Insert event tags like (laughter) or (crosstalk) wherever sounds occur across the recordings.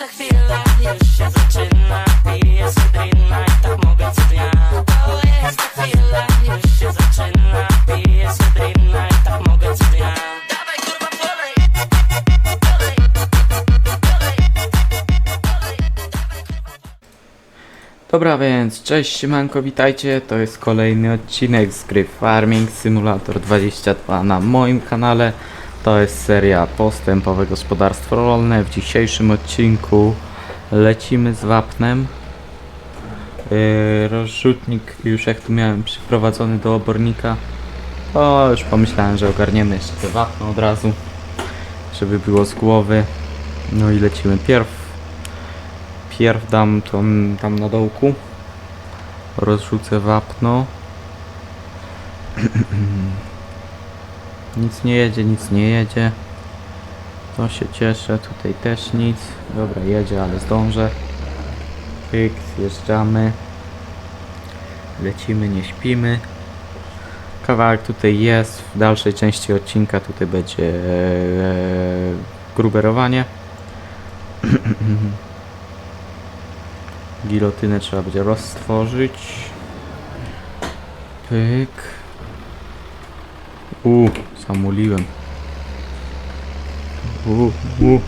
ta chwila już się zaczyna Piję cydrina i tak mogę co dnia. To jest ta chwila już się zaczyna Piję cydrina i tak mogę co dnia. Dobra, więc cześć siemanko, witajcie, to jest kolejny odcinek z gry Farming Simulator 22 na moim kanale. To jest seria Postępowe Gospodarstwo Rolne. W dzisiejszym odcinku lecimy z wapnem. Yy, rozrzutnik już jak tu miałem przyprowadzony do obornika, to już pomyślałem, że ogarniemy jeszcze wapno od razu, żeby było z głowy. No i lecimy pierw Pierw dam tą, tam na dołku. Rozrzucę wapno. (clears throat) nic nie jedzie, nic nie jedzie. To się cieszę, tutaj też nic. Dobra, jedzie, ale zdążę. Pyk, zjeżdżamy. Lecimy, nie śpimy. Kawałek tutaj jest. W dalszej części odcinka tutaj będzie e, gruberowanie. (clears throat) Gilotynę trzeba będzie roztworzyć. Pyk. U, zamuliłem. U, u.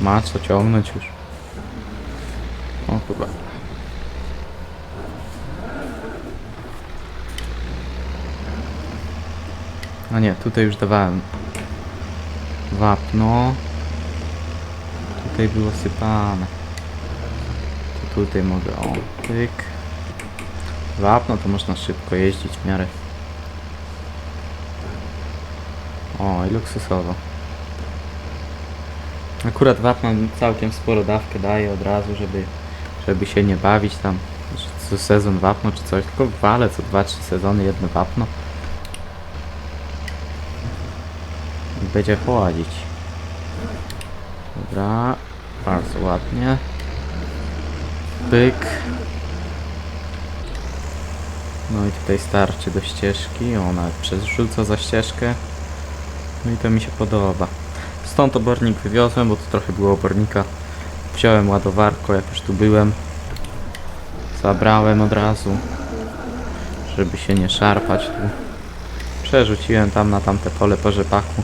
Ma co ciągnąć już. O chyba. A nie, tutaj już dawałem wapno. Tutaj było sypane. To tutaj mogę, o. Wapno to można szybko jeździć w miarę. O, i luksusowo. Akurat wapno całkiem sporo dawkę daje od razu, żeby, żeby się nie bawić tam, co sezon wapno czy coś, tylko wale co 2-3 sezony jedno wapno. I będzie chłodzić. Dobra, bardzo ładnie. Pyk. No i tutaj starczy do ścieżki. Ona przerzuca za ścieżkę. No i to mi się podoba. Stąd obornik wywiozłem, bo tu trochę było obornika. Wziąłem ładowarko, jak już tu byłem. Zabrałem od razu, żeby się nie szarpać tu. Przerzuciłem tam na tamte pole po rzepaku.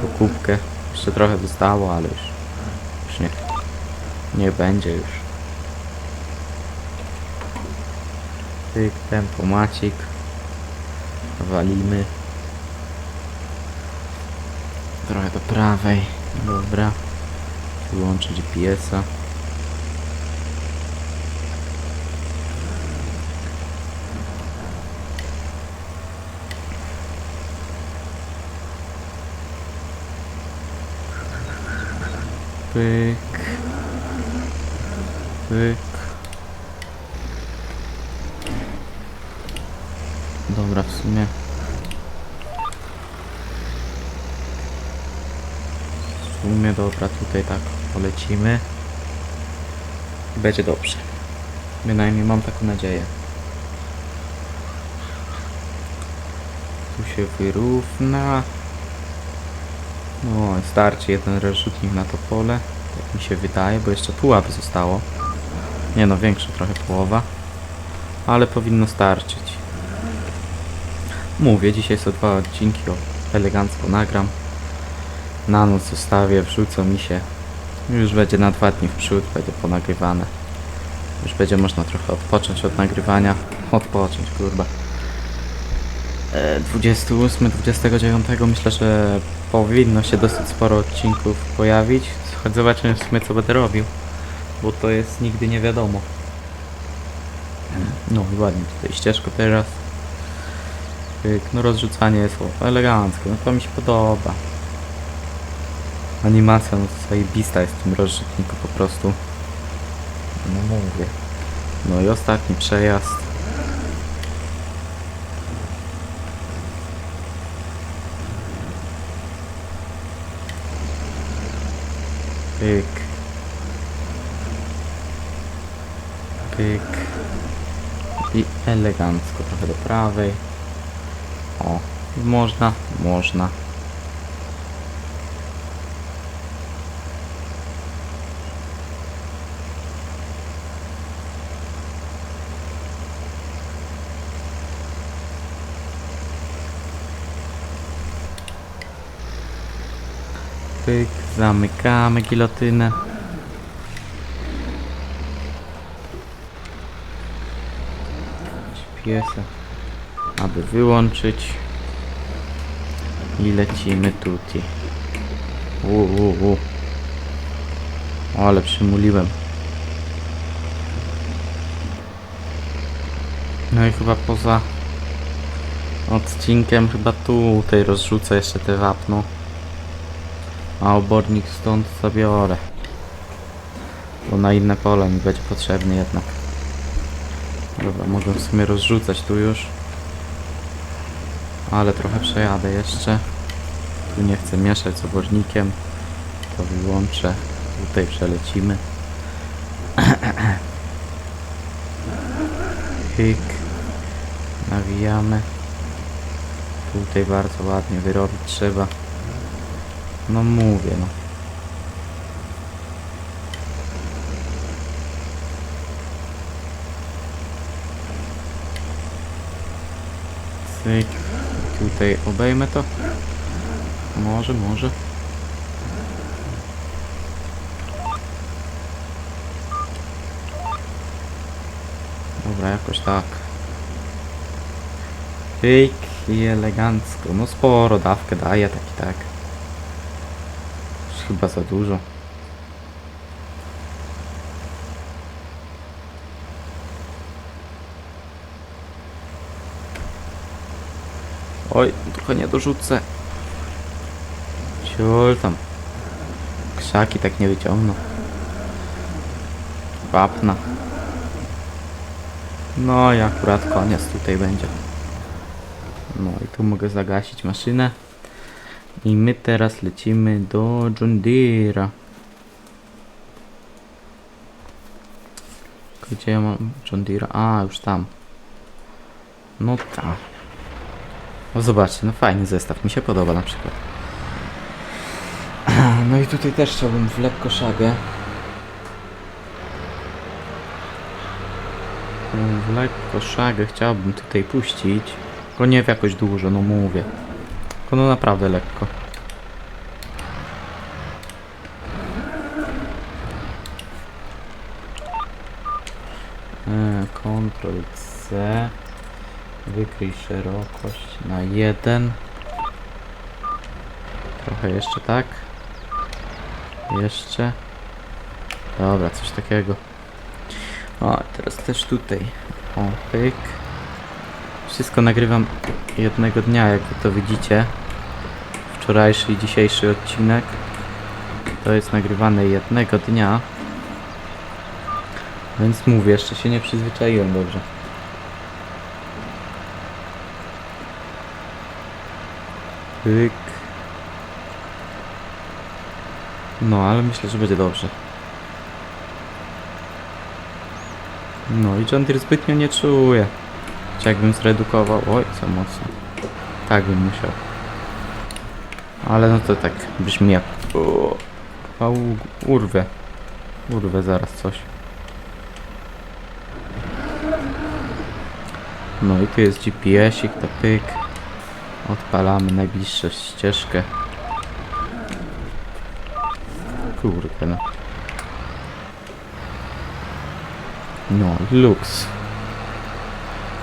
Tu kubkę. Jeszcze trochę zostało, ale już, już nie, nie będzie już. Tyk, tempomacik. Walimy. Trochę do prawej. Dobra. Wyłączyć GPS-a. Pyk. Pyk. Dobra, w sumie. W sumie dobra, tutaj tak polecimy. I będzie dobrze. Bynajmniej mam taką nadzieję. Tu się wyrówna. No, starczy jeden rozrzutnik na to pole. Tak mi się wydaje, bo jeszcze pułap zostało. Nie no, większa trochę połowa. Ale powinno starczyć. Mówię, dzisiaj są dwa odcinki, o, elegancko nagram. Na noc zostawię, wrzucą mi się. Już będzie na dwa dni w przód, będzie ponagrywane. Już będzie można trochę odpocząć od nagrywania. Odpocząć, kurwa. E, 28, 29 myślę, że powinno się dosyć sporo odcinków pojawić. Choć zobaczymy w sumie co będę robił. Bo to jest nigdy nie wiadomo. No i ładnie tutaj ścieżko teraz. No rozrzucanie jest elegancko, no to mi się podoba. Animacja no zajebista jest w tym rozrzutniku po prostu. No mówię. No i ostatni przejazd. Pyk. Pyk. I elegancko trochę do prawej. O, można, można. Pyk, zamykamy gilotynę. Piesa, aby wyłączyć. I lecimy tutaj. O, ale przymuliłem. No i chyba poza odcinkiem chyba tutaj rozrzucę jeszcze te wapno. A obornik stąd zabiorę. Bo na inne pole mi będzie potrzebny jednak. Dobra, mogę w sumie rozrzucać tu już. Ale trochę przejadę jeszcze. Tu nie chcę mieszać z obornikiem. To wyłączę. Tutaj przelecimy. (clears throat) Hyk. Nawijamy. Tutaj bardzo ładnie wyrobić trzeba. No mówię no. Cyk. Tutaj obejmę to. Może, może. Dobra, jakoś tak. Pyk i elegancko. No sporo dawkę daje, tak i tak. Chyba za dużo. Oj, trochę nie dorzucę. Ciul tam. Krzaki tak nie wyciągną. Wapna. No i akurat koniec tutaj będzie. No i tu mogę zagasić maszynę. I my teraz lecimy do John Deere'a. Gdzie ja mam John Deere'a? A, już tam. No tak. No zobaczcie, no fajny zestaw, mi się podoba na przykład. (clears throat) No i tutaj też chciałbym w lekko szagę. W lekko szagę chciałbym tutaj puścić. Tylko nie w jakoś dużo, no mówię. Tylko no naprawdę lekko. E, Ctrl C. Wykryj szerokość na 1. Trochę jeszcze tak. Jeszcze. Dobra, coś takiego. O, teraz też tutaj. O, pyk. Wszystko nagrywam jednego dnia, jak to widzicie. Wczorajszy i dzisiejszy odcinek. To jest nagrywane jednego dnia. Więc mówię, jeszcze się nie przyzwyczaiłem dobrze. Pyk. No, ale myślę, że będzie dobrze. No i John Deere zbytnio nie czuje. Czy jakbym zredukował... Oj, za mocno. Tak bym musiał. Ale no to tak brzmi jak... Urwę. Urwę zaraz coś. No i tu jest GPS-ik, to pyk. Odpalamy najbliższą ścieżkę. Kurde no. No, luks.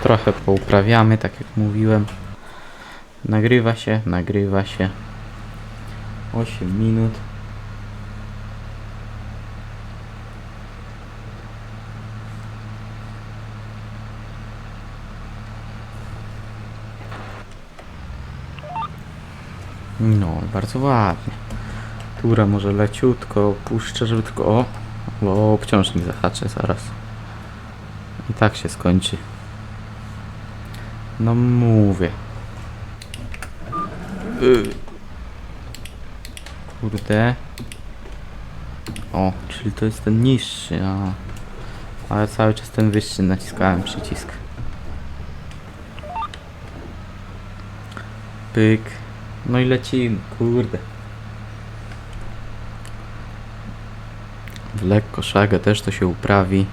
Trochę pouprawiamy, tak jak mówiłem. Nagrywa się, nagrywa się. 8 minut. No, bardzo ładnie. Tura może leciutko puszczę, żeby tylko... O! Bo obciążnik zahaczę zaraz. I tak się skończy. No mówię. Y. Kurde. O, czyli to jest ten niższy, a. Ale cały czas ten wyższy naciskałem przycisk. Pyk. No i lecimy, kurde. W lekko szagę też to się uprawi.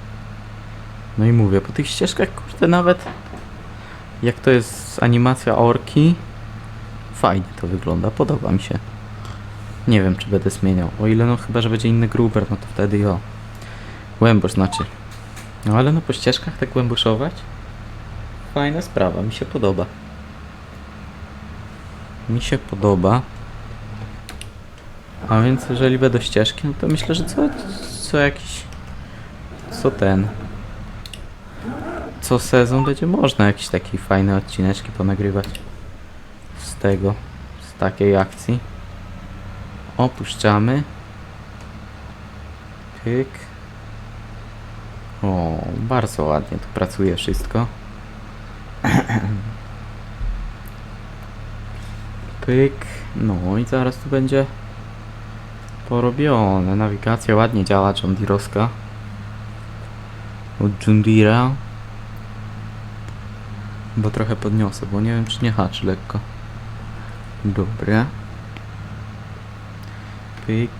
No i mówię, po tych ścieżkach, kurde, nawet jak to jest animacja orki, fajnie to wygląda, podoba mi się. Nie wiem, czy będę zmieniał. O ile no chyba, że będzie inny gruber, no to wtedy jo. Głębosz znaczy. No ale no po ścieżkach tak głęboszować? Fajna sprawa, mi się podoba. Mi się podoba. A więc jeżeli będą ścieżki, no to myślę, że co, co jakiś... Co ten... Co sezon będzie można jakieś takie fajne odcineczki ponagrywać. Z tego. Z takiej akcji. Opuszczamy. Pyk. O, bardzo ładnie tu pracuje wszystko. (clears throat) Pyk. No i zaraz tu będzie porobione. Nawigacja ładnie działa, John Deere'owska. Od John Deere'a. Bo trochę podniosę, bo nie wiem czy nie haczy lekko. Dobra. Pyk.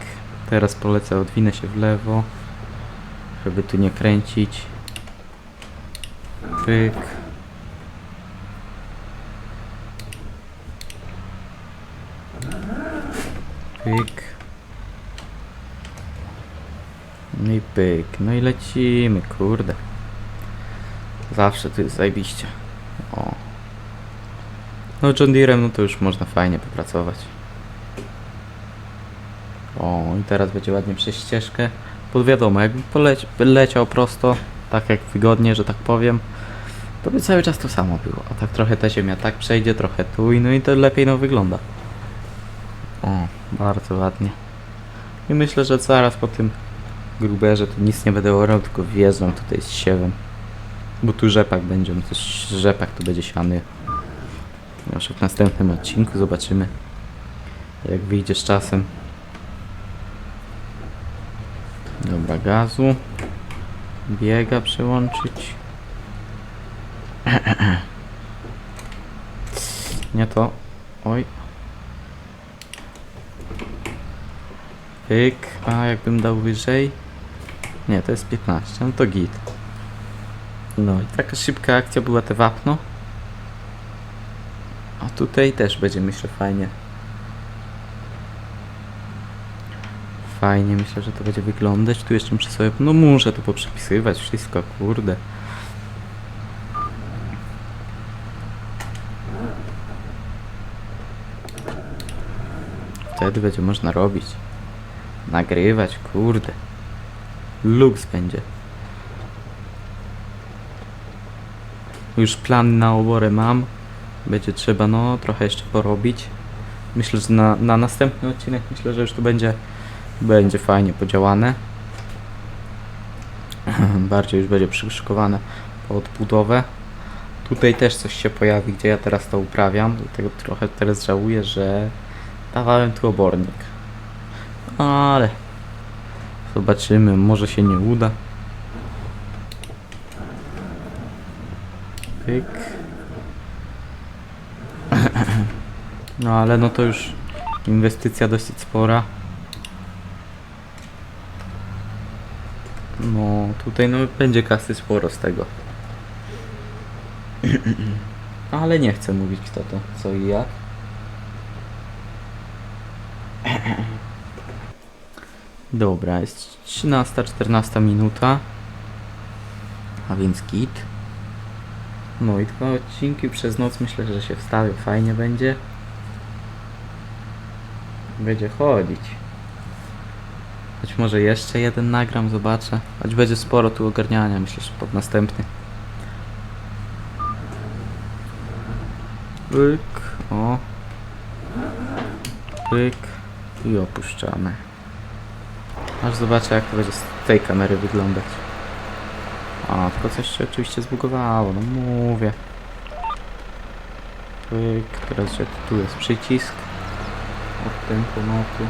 Teraz polecę, odwinę się w lewo. Żeby tu nie kręcić. Pyk. Pyk. No i pyk. No i lecimy, kurde. Zawsze tu jest zajebiście. No John Deere'em, no to już można fajnie popracować. O, i teraz będzie ładnie przez ścieżkę. Bo wiadomo, jakby poleci, leciał prosto, tak jak wygodnie, że tak powiem, to by cały czas to samo było. A tak trochę ta ziemia tak przejdzie, trochę tu i no i to lepiej no wygląda. O, bardzo ładnie. I myślę, że zaraz po tym gruberze to nic nie będę orał, tylko wjeżdżam tutaj z siewem. Bo tu rzepak będzie, to rzepak tu będzie siany. Już w następnym odcinku zobaczymy, jak wyjdzie z czasem. Dobra, gazu. Biega przełączyć. (clears throat) Nie to. Oj. Pyk. A jakbym dał wyżej. Nie, to jest 15. No to git. No i taka szybka akcja była te wapno. A tutaj też będzie myślę fajnie. Fajnie myślę, że to będzie wyglądać. Tu jeszcze muszę sobie. No muszę to poprzepisywać wszystko, kurde. Wtedy będzie można robić. Nagrywać, kurde. Lux będzie. Już plan na oborę mam. Będzie trzeba no trochę jeszcze porobić. Myślę, że na, na następny odcinek myślę, że już tu będzie będzie fajnie podziałane. (clears throat) Bardziej już będzie przyszykowane pod budowę. Tutaj też coś się pojawi, gdzie ja teraz to uprawiam. Dlatego trochę teraz żałuję, że dawałem tu obornik. Ale zobaczymy, może się nie uda. Pyk. No ale no to już inwestycja dosyć spora. No, tutaj no będzie kasy sporo z tego. (clears throat) Ale nie chcę mówić kto to, co i jak. (clears throat) Dobra, jest 13-14 minuta. A więc kit. No i dwa odcinki przez noc myślę, że się wstawią. Fajnie będzie. Będzie chodzić. Być może jeszcze jeden nagram, zobaczę. Choć będzie sporo tu ogarniania, myślę, że pod następny. Pyk, o. Pyk i opuszczamy. Aż zobaczę jak to będzie z tej kamery wyglądać. A, tylko coś się oczywiście zbugowało, no mówię. Pyk, teraz że tu jest przycisk od tempomatu.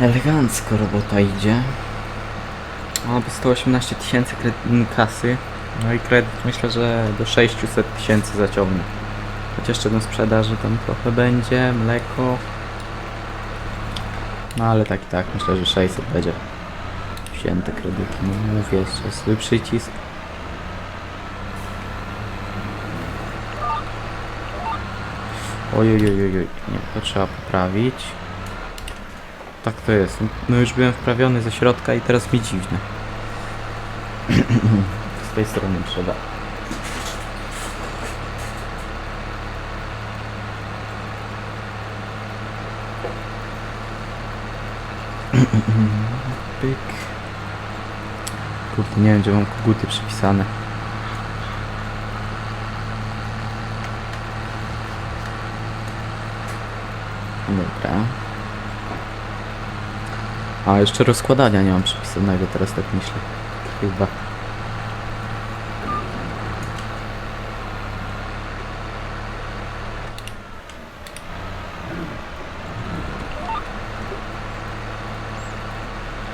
Elegancko robota idzie. Bo 118 tysięcy kasy. No i kredyt myślę, że do 600 tysięcy zaciągnie. Choć jeszcze do sprzedaży tam trochę będzie, mleko. No ale tak i tak, myślę, że 600 będzie. Wzięte kredyty. No mówię jeszcze, zły przycisk. Oj, oj, oj, oj, oj. nie, to trzeba poprawić. Tak to jest. No już byłem wprawiony ze środka i teraz mi dziwne. (clears throat) Z tej strony trzeba. (clears throat) Pyk. Kurde, nie wiem gdzie mam koguty przypisane. Dobra. A, jeszcze rozkładania nie mam przypisanego, teraz tak myślę. Chyba.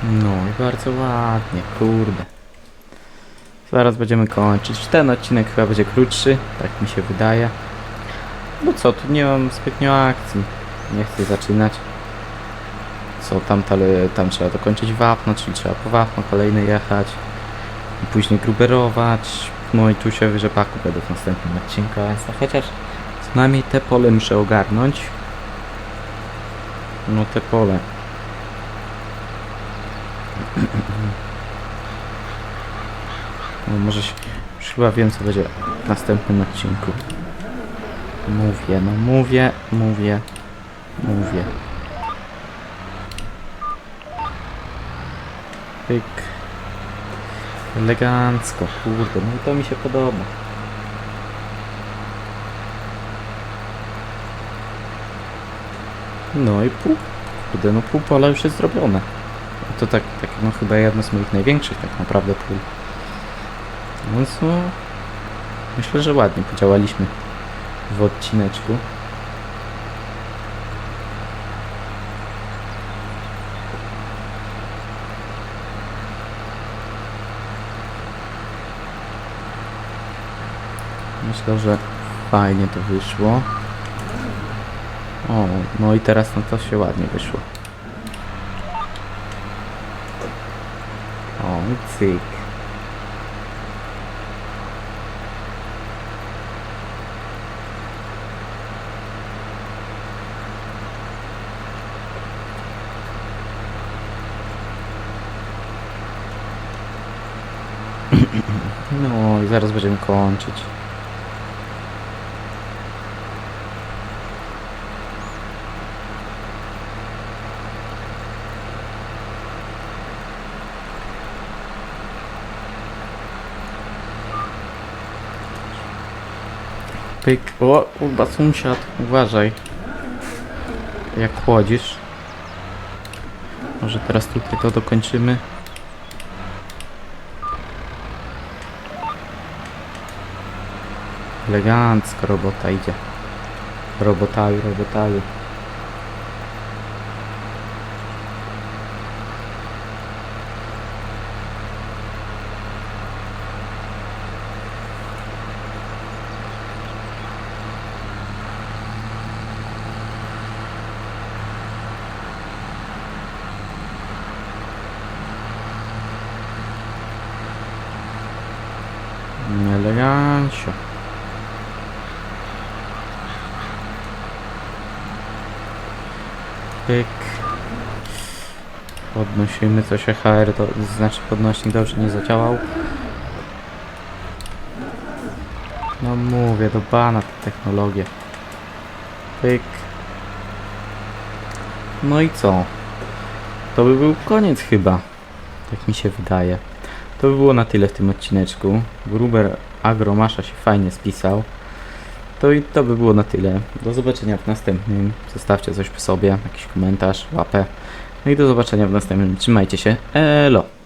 No i bardzo ładnie, kurde. Zaraz będziemy kończyć. Ten odcinek chyba będzie krótszy, tak mi się wydaje. No co, tu nie mam zbytnio akcji. Nie chcę zaczynać. Co tam, tam trzeba dokończyć wapno, czyli trzeba po wapno kolejny jechać. I później gruberować. No i tu się w rzepaku będę w następnym odcinku, więc no chociaż co najmniej te pole muszę ogarnąć. No te pole. No może się, już chyba wiem co będzie w następnym odcinku. Mówię, no mówię, mówię, mówię. Pyk. Elegancko, kurde, no i to mi się podoba. No i pół, kurde, no pół pola już jest zrobione. To tak, tak no chyba jedno z moich największych tak naprawdę pól. Więc no, myślę, że ładnie podziałaliśmy w odcineczku. Myślę, że fajnie to wyszło. O, no i teraz no to się ładnie wyszło. O, i cyk. (laughs) No i zaraz będziemy kończyć. Pyk. O, kurwa, sąsiad, uważaj. Jak chłodzisz. Może teraz tutaj to dokończymy. Elegancko robota idzie. Robotaju, robotaju. Pyk. Podnosimy coś HR, to znaczy podnośnik dobrze nie zadziałał. No mówię, do bana te technologie. Pyk. No i co? To by był koniec chyba. Tak mi się wydaje. To by było na tyle w tym odcineczku. Gruber Agromasza się fajnie spisał. To i to by było na tyle. Do zobaczenia w następnym. Zostawcie coś po sobie, jakiś komentarz, łapę. No i do zobaczenia w następnym. Trzymajcie się. Elo!